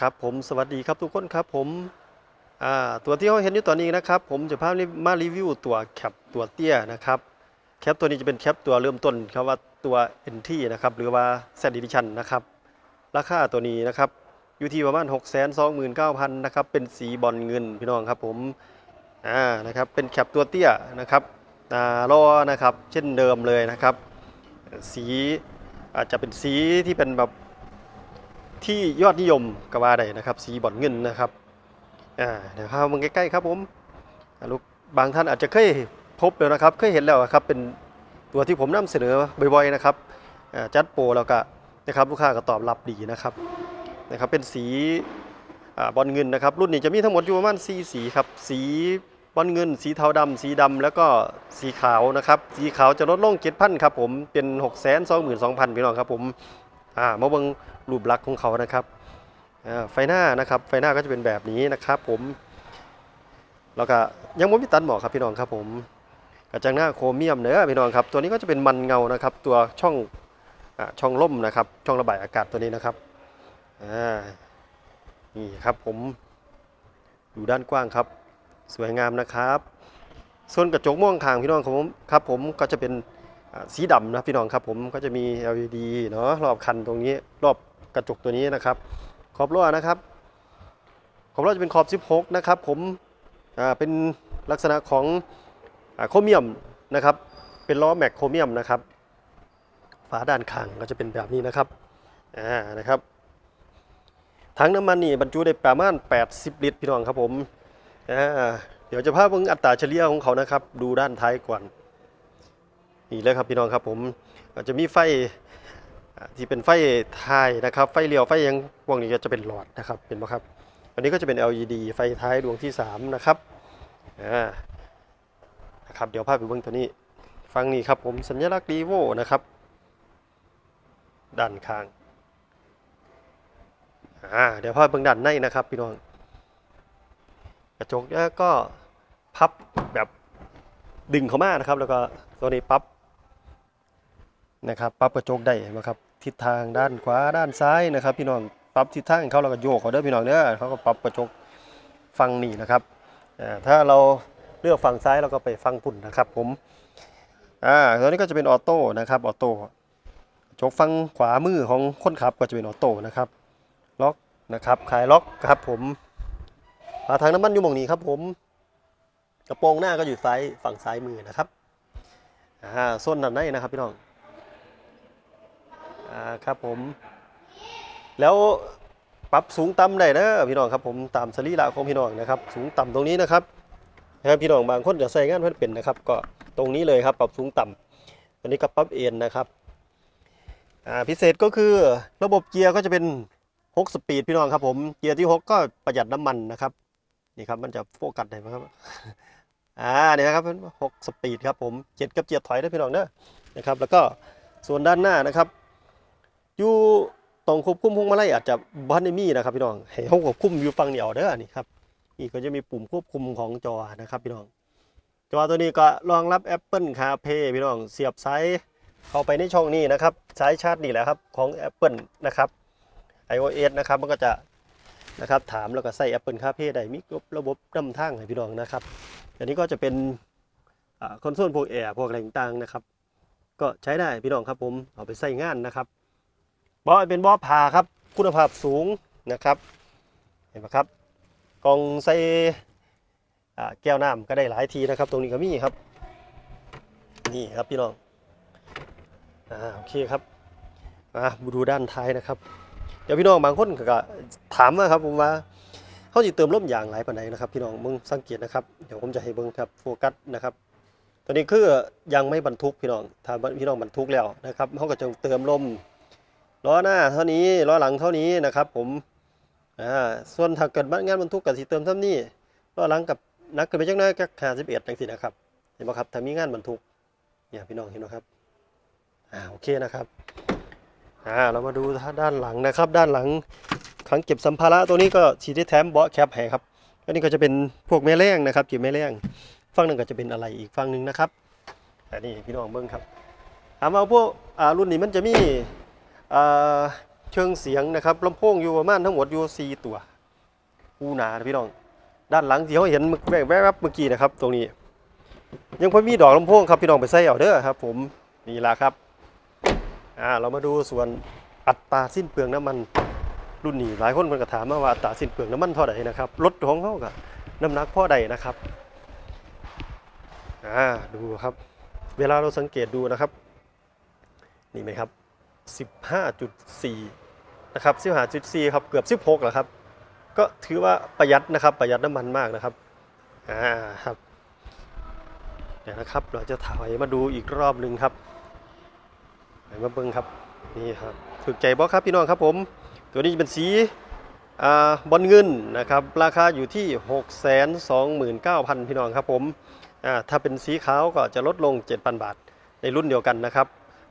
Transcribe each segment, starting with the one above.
ครับผมสวัสดีครับทุกคนครับผมตัวที่เราเห็นอยู่ตอนนี้นะครับผมจะพามารีวิวตัวแคปตัวเตี้ยนะครับแคปตัวนี้จะเป็นแคปตัวเริ่มต้นครับว่าตัว NT นะครับหรือว่า Z Edition นะครับราคาตัวนี้นะครับอยู่ที่ประมาณ 6 2 9 0 0 0นะครับเป็นสีบอลเงินพี่น้องครับผมอ่านะครับเป็นแคปตัวเตี้ยนะครับอ่ารอนะครับเช่นเดิมเลยนะครับ สีอาจจะเป็นสีที่เป็นแบบ ที่ยอดนิยมกว่าได้นะครับ สีบอลเงินนะครับอ่าเดี๋ยวพามาใกล้ๆครับผมลูกบางท่านอาจจะเคยพบแล้วนะครับ เคยเห็นแล้วครับเป็นตัวที่ผมนำเสนอบ่อยๆนะครับจัดโปรแล้วก็นะครับลูกค้าก็ตอบรับดีนะครับนะครับ เป็นสีอบอลเงินนะครับ รุ่นนี้จะมีทั้งหมดอยู่ประมาณ4สีครับ สีบอลเงิน สีเทาดำสีดำแล้วก็สีขาวนะครับ สีขาวจะลดลง7,000ครับผมเป็น 6 2 2 0 0 0พี่น้องครับผม อ่ามาเบิ่งรูปลักษณ์ของเขานะครับอ่าไฟหน้านะครับไฟหน้าก็จะเป็นแบบนี้นะครับ ผมแล้วก็ยังไม่มีตัดหมอกครับพี่น้องครับผมกระจังหน้าโครเมียมเนื้อพี่น้องครับ ตัวนี้ก็จะเป็นมันเงานะครับ ตัวช่องอช่องล่มนะครับ ช่องระบายอากาศตัวนี้นะครับอ่านี่ครับผมอยู่ด้านกว้างครับ สวยงามนะครับ ส่วนกระจกม่วงคางพี่น้องของผมครับผมก็จะเป็น สีดำนะพี่น้องครับผมก็จะมี LED เนาะรอบคันตรงนี้รอบกระจกตัวนี้นะครับ ขอบรั้วนะครับ ขอบรั้วจะเป็นขอบ 16 นะครับ ผมเป็นลักษณะของอโครเมียมนะครับ เป็นล้อแม็กโครเมียมนะครับฝาด้านข้างก็จะเป็นแบบนี้นะครับอ่านะครับถังน้ำมันนี่บรรจุได้ประมาณ 80 ลิตรพี่น้องครับผมอ่าเดี๋ยวจะพาเบิ่งอัตราเฉลี่ยของเขานะครับ ดูด้านท้ายก่อน นี่เลยครับพี่น้องครับผมอาจจะมีไฟที่เป็นไฟท้ายนะครับ ไฟเลี้ยวไฟยังพวกนี้ก็จะเป็นหลอดนะครับเป็นไหมครับ อันนี้ก็จะเป็น LED ไฟท้ายดวงที่ 3 นะครับอ่านะครับเดี๋ยวพาพไปเบิ่งตัวนี้ ฟังนี่ครับผมสัญลักษณ์ดีโวนะครับ ด้านข้างอ่าเดี๋ยวพาไปเบิ่งด้านในนะครับพี่น้องกระจกเนี่ยก็พับแบบดึงเข้ามานะครับ แล้วก็ตัวนี้ปรับ นะครับปรับกระจกได้นะครับทิศทางด้านขวาด้านซ้ายนะครับ พี่น้องปรับทิศทางเขาแล้วก็โยกเขาเด้อพี่น้องเด้อเขาก็ปรับกระจกฟังนี่นะครับถ้าเราเลือกฝั่งซ้ายเราก็ไปฟังปุ่นนะครับ ผมอ่าตัวนี้ก็จะเป็นออโต้นะครับออโต้กระจกฟังขวามือของคนขับก็จะเป็นออโต้นะครับล็อกนะครับคลายล็อกครับผมฝาทางน้ำมันอยู่มองนี้ครับผมกระโปรงหน้าก็อยู่ซ้ายฝั่งซ้ายมือนะครับอ่าส้นด้านในนะครับพี่น้อง อ่าครับผม แล้วปรับสูงต่ำได้เด้อพี่น้องครับผมตามสรีระของพี่น้องนะครับ สูงต่ำตรงนี้นะครับนะครับพี่น้องบางคนจะใส่งานเพื่อนเป็นนะครับ ก็ตรงนี้เลยครับปรับสูงต่ำอันนี้ก็ปรับเอ็นนะครับพิเศษก็คือระบบเกียร์ก็จะเป็น 6 สปีดพี่น้องครับผมเกียร์ที่ 6 ก็ประหยัดน้ำมันนะครับนี่ครับมันจะโฟกัสได้ไหมครับอ่าเนี่ยครับหกสปีดครับผมเจ็ดกับเจ็ดถอยได้พี่น้องเนอะนะครับ แล้วก็ส่วนด้านหน้านะครับ อยู่ตรงควบคุมพวงมาลัยอาจจะบันได้มีนะครับพี่น้องให้เขาควบคุมอยู่ฝั่งเดียวเด้อนี่ครับนี่ก็จะมีปุ่มควบคุมของจอนะครับพี่น้องจอตัวนี้ก็รองรับ Apple CarPlay พี่น้องเสียบสายเข้าไปในช่องนี้นะครับสายชาร์จนี่แหละครับของ Apple นะครับ iOS นะครับมันก็จะนะครับถามแล้วก็ใส่ Apple CarPlay ได้มีระบบนำทางให้พี่น้องนะครับอันนี้ก็จะเป็นคอนโซลพวกแอร์พวกอะไรต่างๆนะครับ ก็ใช้ได้พี่น้องครับผมเอาไปใส่งานนะครับ บอเป็นบอผ่าครับ คุณภาพสูงนะครับ เห็นไหมครับกองใส่แก้วน้ำก็ได้หลายทีนะครับ ตรงนี้ก็มีครับ นี่ครับพี่น้องอ่าโอเคครับอ่ามาดูด้านท้ายนะครับเดี๋ยวพี่น้องบางคนก็ถามมาครับผมว่าเขาจะเติมลมยางหลายปานนะครับ พี่น้องมึงสังเกตนะครับเดี๋ยวผมจะให้เบิ่งครับโฟกัสนะครับตัวนี้คือยังไม่บรรทุกพี่น้องถ้าพี่น้องบรรทุกแล้วนะครับเขาก็จะเติมลม ล้อหน้าเท่านี้ล้อหลังเท่านี้นะครับ ผมอ่าส่วนถ้าเกิดงานบรรทุกกับสิเติมเท่านี้ล้อหลังกับนักเกินไปจังน้อยก็แค่สิบเอ็ดจังสินะครับเห็นไหมครับถ้ามีงานบรรทุกเนี่ยพี่น้องเห็นไหมครับอ่าโอเคนะครับอ่าเรามาดูด้านหลังนะครับ ด้านหลังขังเก็บสัมภาระตัวนี้ก็ฉีดได้แถมเบาะแคปให้ครับอันนี้ก็จะเป็นพวกแม่แรงนะครับเก็บแม่แรงฝั่งหนึงก็จะเป็นอะไรอีกฝั่งหนึงนะครับอันนี้พี่น้องเบิ้งครับถามว่าพวกอ่ารุ่นนี้มันจะมี เชิงเสียงนะครับลำโพงอยู่ประมาณทั้งหมดอยู่ 4 ตัวอูหนานะพี่น้อง ด้านหลังที่เขาเห็นแวบแวบๆเมื่อกี้นะครับ ตรงนี้ ยังพอมีดอกลำโพงครับพี่น้องไปใส่เอาเด้อครับ ผมนี่ละครับอ่าเรามาดูส่วนอัตราสิ้นเปลืองน้ำมันรุ่นนี้หลายคนมันก็ถามมาว่าอัตราสิ้นเปลืองน้ำมันเท่าไหร่นะครับรถของเขากับน้ำหนักพ่อใดนะครับอ่าดูครับ เวลาเราสังเกตดูนะครับ นี่ไหมครับ 15.4 นะครับ 15.4 ครับ เกือบ 16แล้วครับ ก็ถือว่าประหยัดนะครับ ประหยัดน้ำมันมากนะครับ อ่าครับเดี๋ยวนะครับ เราจะถอยมาดูอีกรอบหนึ่งครับถอยมาเบิ้งครับ นี่ครับ ถูกใจบอครับพี่น้องครับผม ตัวนี้จะเป็นสีอ่าบอลเงินนะครับ ราคาอยู่ที่ 629,000 พี่น้องครับผมอ่าถ้าเป็นสีขาวก็จะลดลง 7,000 บาทในรุ่นเดียวกันนะครับ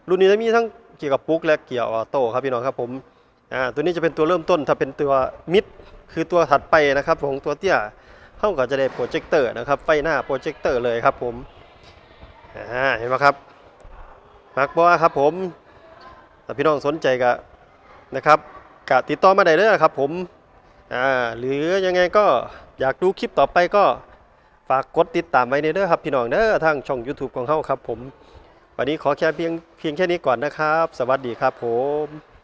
รุ่นนี้จะมีทั้งเกี่ยวกับปุ๊กและเกี่ยวออโต้ครับพี่น้องครับผมอ่าตัวนี้จะเป็นตัวเริ่มต้นถ้าเป็นตัวมิดคือตัวถัดไปนะครับของตัวเตี้ยเข้าก็จะได้โปรเจคเตอร์นะครับไฟหน้าโปรเจคเตอร์เลยครับผมอ่าเห็นไหมครับมักบอครับผมถ้าพี่น้องสนใจก็นะครับกติดต่อมาได้เลยครับผมอ่าหรือยังไงก็อยากดูคลิปต่อไปก็ฝากกดติดตามไว้ในเด้อครับพี่น้องเด้อทางช่อง YouTube ของเขาครับผม วันนี้ขอแค่เพียงเพียงแค่นี้ก่อนนะครับ สวัสดีครับผม